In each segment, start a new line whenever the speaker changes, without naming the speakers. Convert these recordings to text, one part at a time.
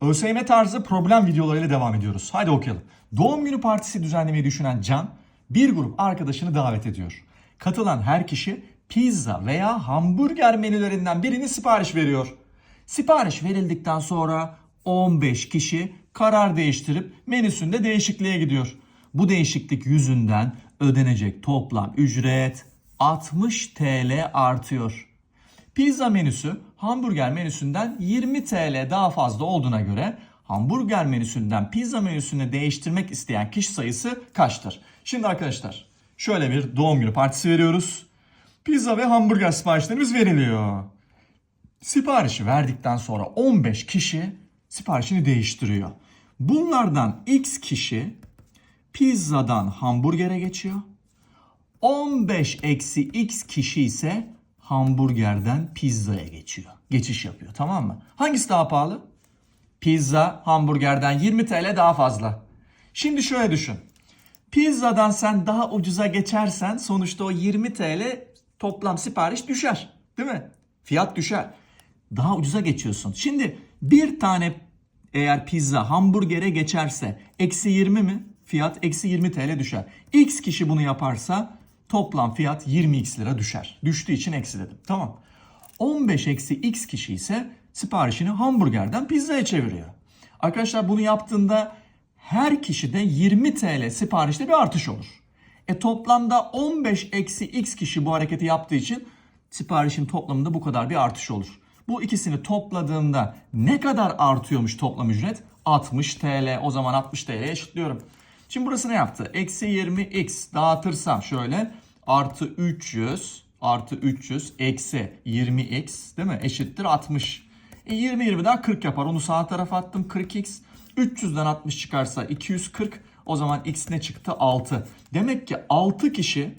ÖSYM tarzı problem videolarıyla devam ediyoruz. Haydi okuyalım. Doğum günü partisi düzenlemeyi düşünen Can bir grup arkadaşını davet ediyor. Katılan her kişi pizza veya hamburger menülerinden birini sipariş veriyor. Sipariş verildikten sonra 15 kişi karar değiştirip menüsünde değişikliğe gidiyor. Bu değişiklik yüzünden ödenecek toplam ücret 60 TL artıyor. Pizza menüsü hamburger menüsünden 20 TL daha fazla olduğuna göre hamburger menüsünden pizza menüsüne değiştirmek isteyen kişi sayısı kaçtır? Şimdi arkadaşlar şöyle bir doğum günü partisi veriyoruz. Pizza ve hamburger siparişlerimiz veriliyor. Siparişi verdikten sonra 15 kişi siparişini değiştiriyor. Bunlardan X kişi pizzadan hamburgere geçiyor. 15 eksi X kişi ise hamburgerden pizzaya geçiyor. Geçiş yapıyor tamam mı? Hangisi daha pahalı? Pizza hamburgerden 20 TL daha fazla. Şimdi şöyle düşün. Pizzadan sen daha ucuza geçersen sonuçta o 20 TL toplam sipariş düşer. Değil mi? Fiyat düşer. Daha ucuza geçiyorsun. Şimdi bir tane eğer pizza hamburgere geçerse eksi 20 mi? Fiyat eksi 20 TL düşer. X kişi bunu yaparsa toplam fiyat 20x lira düşer. Düştüğü için eksi dedim. Tamam. 15 eksi x kişi ise siparişini hamburgerden pizzaya çeviriyor. Arkadaşlar bunu yaptığında her kişide 20 TL siparişte bir artış olur. E toplamda 15 eksi x kişi bu hareketi yaptığı için siparişin toplamında bu kadar bir artış olur. Bu ikisini topladığımda ne kadar artıyormuş toplam ücret? 60 TL. O zaman 60 TL'ye eşitliyorum. Şimdi burası ne yaptı? Eksi 20x dağıtırsam şöyle artı 300 artı 300 eksi 20x değil mi? Eşittir 60. E 20 20 daha 40 yapar. Onu sağ tarafa attım 40x. 300'den 60 çıkarsa 240. O zaman x ne çıktı? 6. Demek ki 6 kişi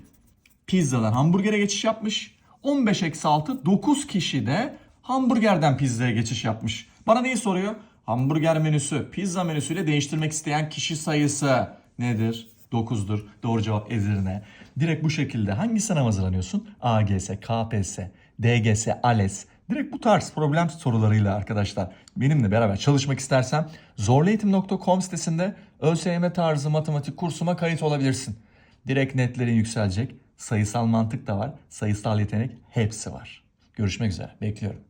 pizzadan hamburgere geçiş yapmış. 15 eksi 6 9 kişi de hamburgerden pizzaya geçiş yapmış. Bana neyi soruyor? Hamburger menüsü pizza menüsüyle değiştirmek isteyen kişi sayısı nedir? 9'dur. Doğru cevap Edirne. Direkt bu şekilde hangi sınav hazırlanıyorsun? AGS, KPSS, DGS, ALES. Direkt bu tarz problem sorularıyla arkadaşlar benimle beraber çalışmak istersen zorlueğitim.com sitesinde ÖSYM tarzı matematik kursuma kayıt olabilirsin. Direkt netlerin yükselecek. Sayısal mantık da var. Sayısal yetenek hepsi var. Görüşmek üzere. Bekliyorum.